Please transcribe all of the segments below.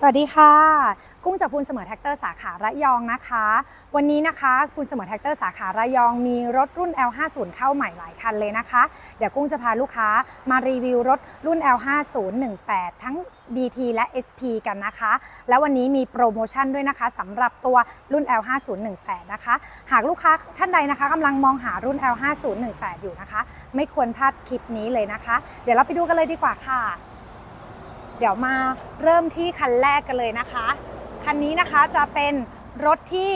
สวัสดีค่ะ กุ้งจากพูนเสมอแท็กเตอร์สาขาระยองนะคะ วันนี้นะคะพูนเสมอแท็กเตอร์สาขาระยองมีรถรุ่น L50 เข้าใหม่หลายคันเลยนะคะ เดี๋ยวกุ้งจะพาลูกค้ามารีวิวรถรุ่น L5018 ทั้ง DT และ SP กันนะคะ แล้ววันนี้มีโปรโมชั่นด้วยนะคะสำหรับตัวรุ่น L5018 นะคะ หากลูกค้าท่านใดนะคะกำลังมองหารุ่น L5018 อยู่นะคะ ไม่ควรพลาดคลิปนี้เลยนะคะ เดี๋ยวเราไปดูกันเลยดีกว่าค่ะ เดี๋ยวมาเริ่มที่คันแรกกันเลยนะคะ คันนี้นะคะจะเป็นรถที่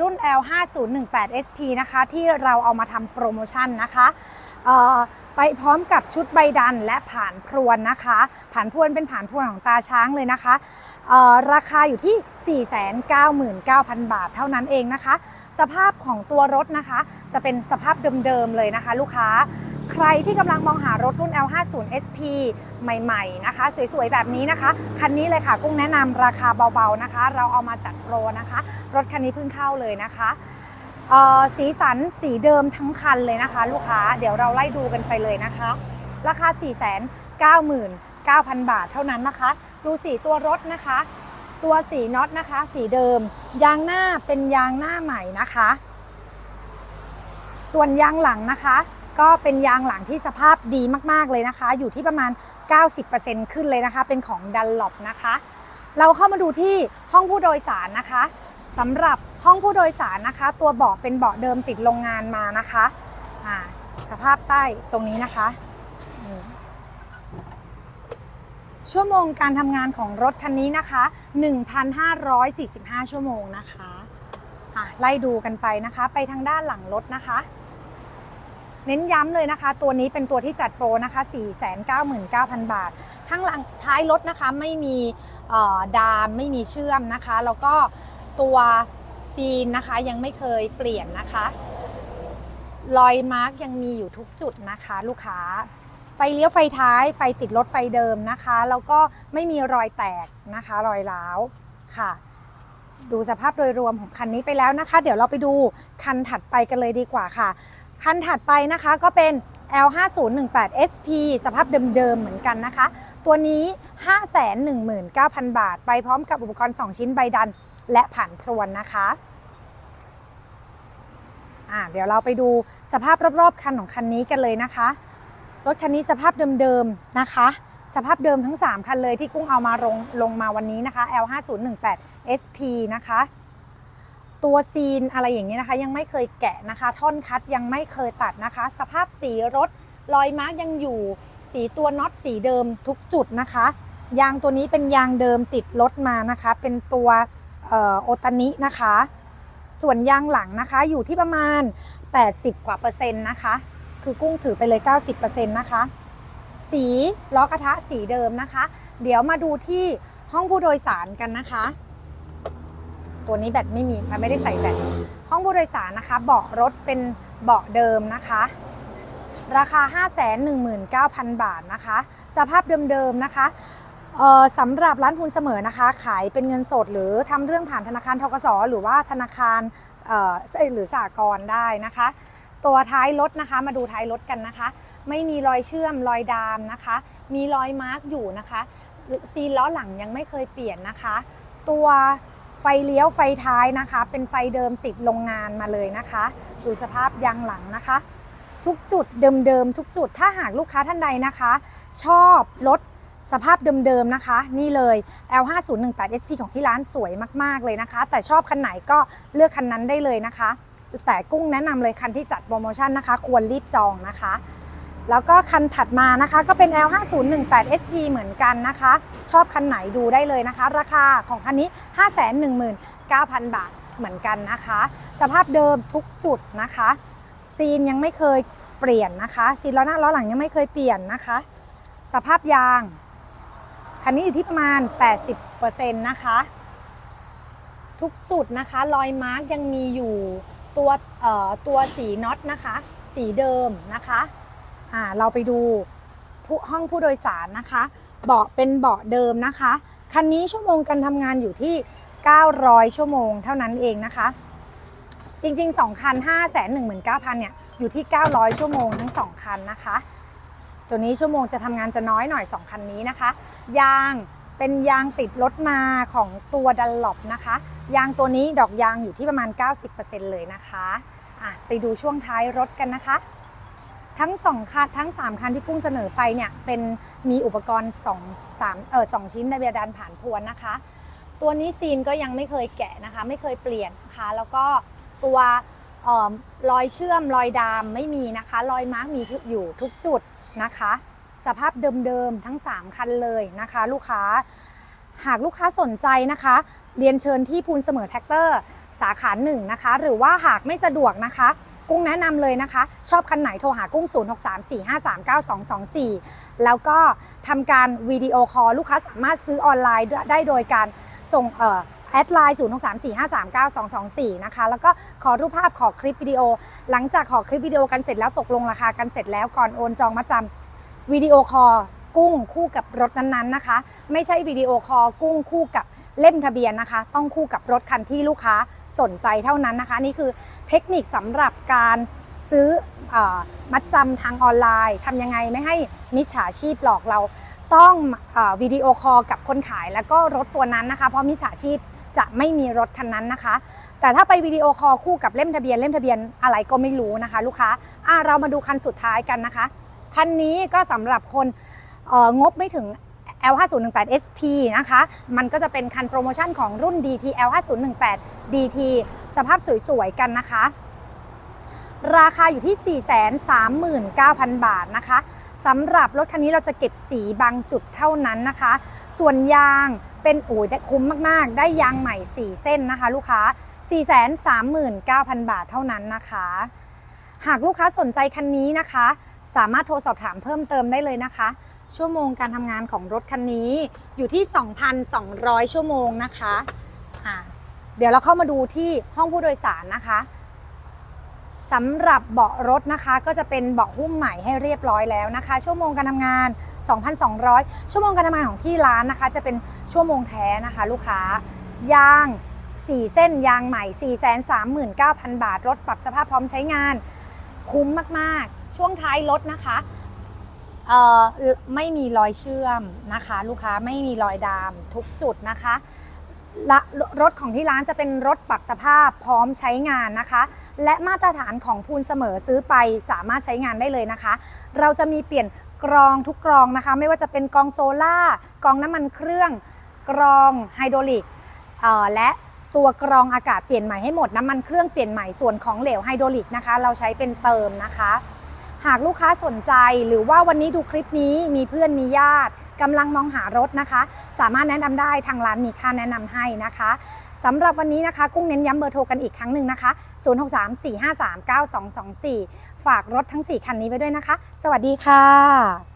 รุ่น L5018 SP นะคะ ที่เราเอามาทำโปรโมชั่นนะคะไปพร้อมกับชุดใบดันและผ่านพรวนนะคะ ผ่านพรวนเป็นผ่านพรวนของตาช้างเลยนะคะ ราคาอยู่ที่ 499,000 บาทเท่านั้นเองนะคะ สภาพของตัวรถนะคะ จะเป็นสภาพเดิมๆเลยนะคะ ลูกค้า ใครที่กำลังมองหารถรุ่น L50 SP ใหม่ๆนะคะ สวยๆ แบบนี้นะคะ คันนี้เลยค่ะ กุ้งแนะนำราคาเบาๆนะคะ เราเอามาจัดโปรนะคะ รถคันนี้เพิ่งเข้าเลยนะคะเออสีสันสีเดิมทั้งคันเลยนะคะ ลูกค้าเดี๋ยวเราไล่ดูกันไปเลยนะคะ ราคา 499,000 บาทเท่านั้นนะคะ ดูสีตัวรถนะคะ ตัวสีน็อตนะคะ สีเดิม ยางหน้าเป็นยางหน้าใหม่นะคะ ส่วนยางหลังนะคะ ก็เป็นยางหลังที่สภาพดีมากๆเลยนะคะ อยู่ที่ประมาณ 90%ขึ้นเลยนะคะ เป็นของดันหลบนะคะ เราเข้ามาดูที่ห้องผู้โดยสารนะคะสำหรับห้องผู้โดยสารนะคะ ตัวเบาะเป็นเบาะเดิมติดโรงงานมานะคะสภาพใต้ตรงนี้นะคะ ชั่วโมงการทำงานของรถคันนี้นะคะ 1,545 ชั่วโมงนะคะไล่ดูกันไปนะคะ ไปทางด้านหลังรถนะคะ เน้นย้ำเลยนะคะ ตัวนี้เป็นตัวที่จัดโปรนะคะ 499,000 บาทข้างหลังท้ายรถนะคะไม่มีดามไม่มีเชื่อมนะคะ แล้วก็ตัวซีนนะคะยังไม่เคยเปลี่ยนนะคะรอยมาร์กยังมีอยู่ทุกจุดนะคะ ลูกค้า ไฟเลี้ยวไฟท้าย ไฟติดรถไฟเดิมนะคะ แล้วก็ไม่มีรอยแตกนะคะ รอยร้าวค่ะ ดูสภาพโดยรวมของคันนี้ไปแล้วนะคะ เดี๋ยวเราไปดูคันถัดไปกันเลยดีกว่าค่ะ คันถัดไปนะคะก็เป็น L5018 SP สภาพเดิมๆเหมือนกันนะคะ ตัวนี้ 519,000 บาท ไปพร้อมกับอุปกรณ์ 2 ชิ้นใบดันและผ่านพรวนนะคะอ่าเดี๋ยวเราไปดูสภาพรอบๆคันของคันนี้กันเลยนะคะ รถคันนี้สภาพเดิมๆนะคะ สภาพเดิมทั้ง 3 คันเลยที่กุ้งเอามาลงลงมาวันนี้นะคะ L5018 SP นะคะ ตัวซีนอะไรอย่างนี้นะคะ ยังไม่เคยแกะนะคะ ท่อนคัดยังไม่เคยตัดนะคะ สภาพสีรถรอยมาร์กยังอยู่ สีตัวน็อตสีเดิมทุกจุดนะคะ ยางตัวนี้เป็นยางเดิมติดรถมานะคะ เป็นตัวโอตานินะคะ ส่วนยางหลังนะคะอยู่ที่ประมาณ 80 กว่าเปอร์เซ็นต์นะคะ คือกุ้งถือไปเลย 90%นะคะ สีล้อกระทะสีเดิมนะคะ เดี๋ยวมาดูที่ห้องผู้โดยสารกันนะคะ ตัวนี้แบตไม่มีมันไม่ได้ใส่แบตห้องผู้โดยสารนะคะ เบาะรถเป็นเบาะเดิมนะคะ ราคา 519,000 บาทนะคะ สภาพเดิมๆนะคะสำหรับร้านพูนเสมอนะคะ ขายเป็นเงินสดหรือทำเรื่องผ่านธนาคารทกสหรือว่าธนาคารเออหรือสหกรได้นะคะ ตัวท้ายรถนะคะมาดูท้ายรถกันนะคะ ไม่มีรอยเชื่อมรอยดามนะคะ มีรอยมาร์กอยู่นะคะ ซีล้อหลังยังไม่เคยเปลี่ยนนะคะ ตัว ไฟเลี้ยวไฟท้ายนะคะ เป็นไฟเดิมติดโรงงานมาเลยนะคะ ดูสภาพยางหลังนะคะ ทุกจุดเดิมๆทุกจุดถ้าหากลูกค้าท่านใดนะคะ ชอบรถสภาพเดิมๆนะคะ นี่เลย L5018 SP ของที่ร้านสวยมากๆเลยนะคะ แต่ชอบคันไหนก็เลือกคันนั้นได้เลยนะคะ แต่กุ้งแนะนำเลยคันที่จัดโปรโมชั่นนะคะ ควรรีบจองนะคะ แล้วก็คันถัดมานะคะก็เป็น L5018 SP เหมือนกันนะคะ ชอบคันไหนดูได้เลยนะคะ ราคาของคันนี้ 519,000 บาทเหมือนกันนะคะ สภาพเดิมทุกจุดนะคะ ซีนยังไม่เคยเปลี่ยนนะคะ ซีนล้อหน้าล้อหลังยังไม่เคยเปลี่ยนนะคะ สภาพยาง คันนี้อยู่ที่ประมาณ 80%นะคะ ทุกจุดนะคะ รอยมาร์กยังมีอยู่ตัวเอ่อตัวสีน็อตนะคะ สีเดิมนะคะ อ่าเราไปดูผู้ห้องผู้โดยสารนะคะ เบาะเป็นเบาะเดิมนะคะ คันนี้ชั่วโมงการทำงานอยู่ที่ 900 ชั่วโมงเท่านั้นเองนะคะ จริงๆ2คัน 5 1 9 0 0 0 เนี่ยอยู่ที่ 900 ชั่วโมงทั้ง 2 คันนะคะ ตัวนี้ชั่วโมงจะทำงานจะน้อยหน่อย 2 คันนี้นะคะ ยางเเป็นยางติดรถมาของตัวดันหลบนะคะ ยางตัวนี้ดอกยางอยู่ที่ประมาณ 90%เลยนะคะอะไปดูช่วงท้ายรถกันนะคะ ทั้งสองคันทั้ง 3 คันที่กุ้งเสนอไปเนี่ยเป็นมีอุปกรณ์2 3เออสองชิ้นในเบียดันผ่านพวนนะคะ ตัวนี้ซีนก็ยังไม่เคยแกะนะคะ ไม่เคยเปลี่ยนนะคะแล้วก็ตัวออรอยเชื่อมรอยดามไม่มีนะคะ รอยมาร์กมีอยู่ทุกจุดนะคะ สภาพเดิมๆทั้ง 3 คันเลยนะคะ ลูกค้าหากลูกค้าสนใจนะคะ เรียนเชิญที่พูนเสมอแท็กเตอร์สาขาหนึ่งนะคะ หรือว่าหากไม่สะดวกนะคะ กุ้งแนะนำเลยนะคะ ชอบคันไหนโทรหากุ้ง 0634539224 แล้วก็ทำการวิดีโอคอลลูกค้าสามารถซื้อออนไลน์ได้โดยการส่งเอ่อแอดไลน์ 0634539224 นะคะ แล้วก็ขอรูปภาพขอคลิปวิดีโอ หลังจากขอคลิปวิดีโอกันเสร็จแล้วตกลงราคากันเสร็จแล้วก่อนโอนจองมาจำวิดีโอคอลกุ้งคู่กับรถนั้นๆนะคะ ไม่ใช่วิดีโอคอลกุ้งคู่กับเล่มทะเบียนนะคะ ต้องคู่กับรถคันที่ลูกค้าสนใจเท่านั้นนะคะ นี่คือ เทคนิคสำหรับการซื้ออมัดจำทางออนไลน์ทำยังไงไม่ให้มิจฉาชีพหลอกเราต้องอวิดีโอคอลกับคนขายแล้วก็รถตัวนั้นนะคะ เพราะมิจฉาชีพจะไม่มีรถคันนั้นนะคะ แต่ถ้าไปวิดีโอคอลคู่กับเล่มทะเบียนเล่มทะเบียนอะไรก็ไม่รู้นะคะ ลูกค้าเรามาดูคันสุดท้ายกันนะคะคันนี้ก็สำหรับคนงบไม่ถึง L5018 SP นะคะ มันก็จะเป็นคันโปรโมชั่นของรุ่น DT L5018 DT สภาพสวยๆกันนะคะ ราคาอยู่ที่ 439,000 บาทนะคะสำหรับรถคันนี้เราจะเก็บสีบางจุดเท่านั้นนะคะ ส่วนยางเป็นโอ้ยคุ้มมากๆ ได้ยางใหม่ 4 เส้นนะคะ ลูกค้า 439,000 บาทเท่านั้นนะคะ หากลูกค้าสนใจคันนี้นะคะ สามารถโทรสอบถามเพิ่มเติมได้เลยนะคะ ชั่วโมงการทำงานของรถคันนี้อยู่ที่ 2,200 ชั่วโมงนะคะะเดี๋ยวเราเข้ามาดูที่ห้องผู้โดยสารนะคะสำหรับเบาะรถนะคะ ก็จะเป็นเบาะหุ้มใหม่ให้เรียบร้อยแล้วนะคะ ชั่วโมงการทำงาน 2,200 ชั่วโมงการทำงานของที่ร้านนะคะ จะเป็นชั่วโมงแท้นะคะ ลูกค้ายาง4 เส้นยางใหม่ 439,000 บาท รถปรับสภาพพร้อมใช้งาน คุ้มมาก ๆ ช่วงท้ายรถนะคะ ไม่มีรอยเชื่อมนะคะ ลูกค้าไม่มีรอยดามทุกจุดนะคะรถของที่ร้านจะเป็นรถปรับสภาพพร้อมใช้งานนะคะ และมาตรฐานของพูนเสมอซื้อไปสามารถใช้งานได้เลยนะคะ เราจะมีเปลี่ยนกรองทุกกรองนะคะ ไม่ว่าจะเป็นกรองโซล่ากรองน้ำมันเครื่อง กรองไฮดรอลิกและตัวกรองอากาศเปลี่ยนใหม่ให้หมดน้ำมันเครื่องเปลี่ยนใหม่ส่วนของเหลวไฮดรอลิกนะคะ เราใช้เป็นเติมนะคะ หากลูกค้าสนใจหรือว่าวันนี้ดูคลิปนี้มีเพื่อนมีญาติกำลังมองหารถนะคะ สามารถแนะนำได้ทางร้านมีค่าแนะนำให้นะคะสำหรับวันนี้นะคะ กุ้งเน้นย้ำเบอร์โทรกันอีกครั้งหนึ่งนะคะ 0634539224 ฝากรถทั้ง 4 คันนี้ไว้ด้วยนะคะ สวัสดีค่ะ